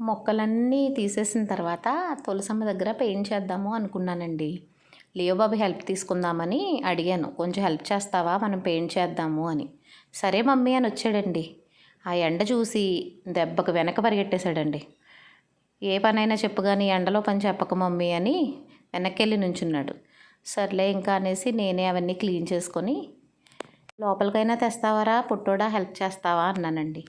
మొక్కలన్నీ తీసేసిన తర్వాత తులసమ్మ దగ్గర పెయింట్ చేద్దాము అనుకున్నానండి. లియో బాబు హెల్ప్ తీసుకుందామని అడిగాను. కొంచెం హెల్ప్ చేస్తావా? మనం పెయింట్ చేద్దాము అని. సరే మమ్మీ అని వచ్చాడండి. ఆ ఎండ చూసి దెబ్బకు వెనక పరిగెట్టేశాడండి. ఏ పనైనా చెప్పు కానీ ఎండలో పని చెప్పక మమ్మీ అని వెనక్కి నుంచున్నాడు. సర్లే ఇంకా అనేసి నేనే అవన్నీ క్లీన్ చేసుకొని లోపలికైనా తెస్తావారా? పుట్టోడా? హెల్ప్ చేస్తావా? అన్నానండి.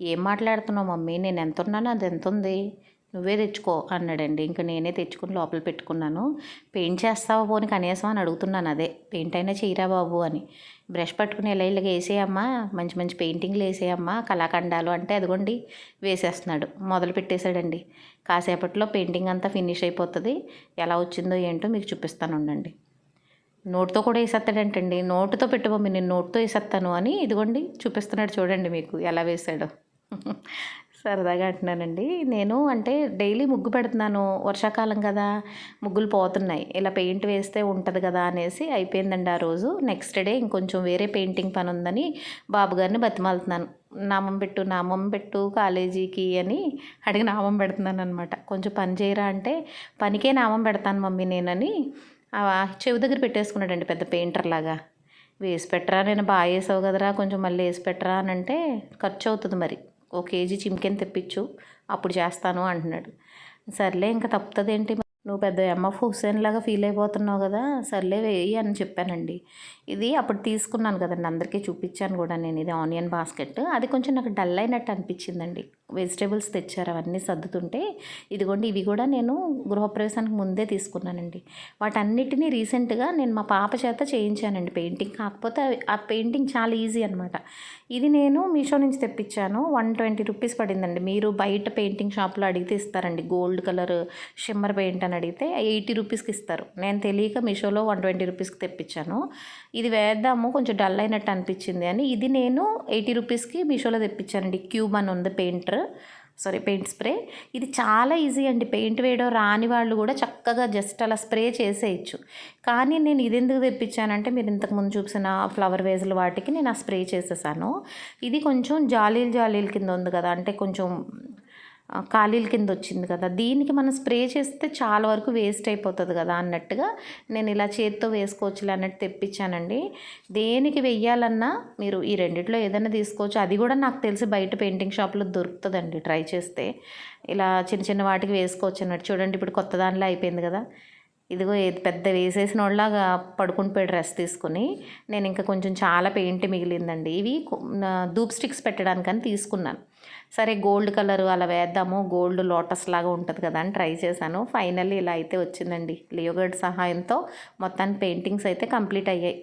ఏం మాట్లాడుతున్నావు మమ్మీ? నేను ఎంత ఉన్నానో అది ఎంత ఉంది? నువ్వే తెచ్చుకో అన్నాడండి. ఇంకా నేనే తెచ్చుకుని లోపల పెట్టుకున్నాను. పెయింట్ చేస్తావా పోని? కనీసం అని అడుగుతున్నాను అదే. పెయింట్ అయినా చేయరా బాబు అని. బ్రష్ పట్టుకుని ఇలా ఇలాగ వేసేయమ్మా? మంచి మంచి పెయింటింగ్లు వేసేయమ్మా? కళాఖండాలు అంటే అదిగోండి వేసేస్తున్నాడు. మొదలు పెట్టేశాడండి. కాసేపట్లో పెయింటింగ్ అంతా ఫినిష్ అయిపోతుంది. ఎలా వచ్చిందో ఏంటో మీకు చూపిస్తాను ఉండండి. నోటుతో కూడా వేసేస్తాడంటండి. నోటుతో పెట్టు మమ్మీ నేను నోటుతో వేసేస్తాను అని ఇదిగోండి చూపిస్తున్నాడు చూడండి మీకు ఎలా వేసాడో. సరదాగా అంటున్నానండి. నేను అంటే డైలీ ముగ్గు పెడుతున్నాను. వర్షాకాలం కదా ముగ్గులు పోతున్నాయి. ఇలా పెయింట్ వేస్తే ఉంటుంది కదా అనేసి అయిపోయిందండి ఆ రోజు. నెక్స్ట్ డే ఇంకొంచెం వేరే పెయింటింగ్ పని ఉందని బాబు గారిని బతిమాలుతున్నాను. నామం పెట్టు నామం పెట్టు కాలేజీకి అని అడిగి నామం పెడుతున్నాను అనమాట కొంచెం పని చేయరా అంటే పనికే నామం పెడతాను మమ్మీ నేనని చెవి దగ్గర పెట్టేసుకున్నాడండి పెద్ద పెయింటర్ లాగా. వేసి పెట్టరా నేను బాగా వేసావు కదరా కొంచెం మళ్ళీ వేసి పెట్టరా అని అంటే ఖర్చు అవుతుంది మరి. ఓ కేజీ చిమ్కెన్ తెప్పించు అప్పుడు చేస్తాను అంటున్నాడు. సర్లే ఇంకా తప్పుతుంది ఏంటి నువ్వు పెద్ద ఎంఎఫ్ హుసేన్ లాగా ఫీల్ అయిపోతున్నావు కదా సర్లే వేయి అని చెప్పానండి. ఇది అప్పుడు తీసుకున్నాను కదండి అందరికీ చూపించాను కూడా నేను. ఇది ఆనియన్ బాస్కెట్. అది కొంచెం నాకు డల్ అయినట్టు అనిపించిందండి. వెజిటేబుల్స్ తెచ్చారు అవన్నీ సర్దుతుంటే ఇదిగోండి ఇవి కూడా నేను గృహప్రవేశానికి ముందే తీసుకున్నానండి. వాటన్నిటినీ రీసెంట్గా నేను మా పాప చేత చేయించానండి పెయింటింగ్. కాకపోతే ఆ పెయింటింగ్ చాలా ఈజీ అనమాట ఇది నేను మీషో నుంచి తెప్పించాను వన్ ట్వంటీ రూపీస్ పడిందండి. మీరు బయట పెయింటింగ్ షాప్లో అడిగితే ఇస్తారండి. గోల్డ్ కలర్ షిమ్మర్ పెయింట్ అని అడిగితే ఎయిటీ రూపీస్కి ఇస్తారు. నేను తెలియక మీషోలో వన్ ట్వంటీ రూపీస్కి తెప్పించాను. ఇది వేద్దాము కొంచెం డల్ అయినట్టు అనిపించింది అని. ఇది నేను ఎయిటీ రూపీస్కి మీషోలో తెప్పించానండి. క్యూబ్ అని ఉంది పెయింటర్. Sorry paint spray. ఇది చాలా ఈజీ అండి. పెయింట్ వేయడం రాని వాళ్ళు కూడా చక్కగా జస్ట్ అలా స్ప్రే చేసేయచ్చు. కానీ నేను ఇది ఎందుకు తెప్పించానంటే మీరు ఇంతకుముందు చూసిన ఫ్లవర్ వేజ్లు వాటికి నేను ఆ స్ప్రే చేసేసాను. ఇది కొంచెం జాలీలు జాలీల కింద ఉంది కదా అంటే కొంచెం ఖాళీల కింద వచ్చింది కదా. దీనికి మనం స్ప్రే చేస్తే చాలా వరకు వేస్ట్ అయిపోతుంది కదా అన్నట్టుగా నేను ఇలా చేతితో వేసుకోవచ్చులే అన్నట్టు తెప్పించానండి. దేనికి వెయ్యాలన్నా మీరు ఈ రెండిట్లో ఏదైనా తీసుకోవచ్చు. అది కూడా నాకు తెలిసి బయట పెయింటింగ్ షాప్లో దొరుకుతుందండి ట్రై చేస్తే. ఇలా చిన్న చిన్న వాటికి వేసుకోవచ్చు అన్నట్టు. చూడండి ఇప్పుడు కొత్త దానిలో అయిపోయింది కదా. ఇదిగో పెద్ద వేసేసిన వాళ్ళలాగా పడుకుని పోయి డ్రెస్ తీసుకుని నేను ఇంకా కొంచెం చాలా పెయింట్ మిగిలిందండి. ఇవి ధూప్ స్టిక్స్ పెట్టడానికని తీసుకున్నాను. సరే గోల్డ్ కలర్ అలా వేద్దాము గోల్డ్ లోటస్ లాగా ఉంటుంది కదా అని ట్రై చేశాను. ఫైనల్లీ ఇలా అయితే వచ్చిందండి. లియోగర్డ్ సహాయంతో మొత్తానికి పెయింటింగ్స్ అయితే కంప్లీట్ అయ్యాయి.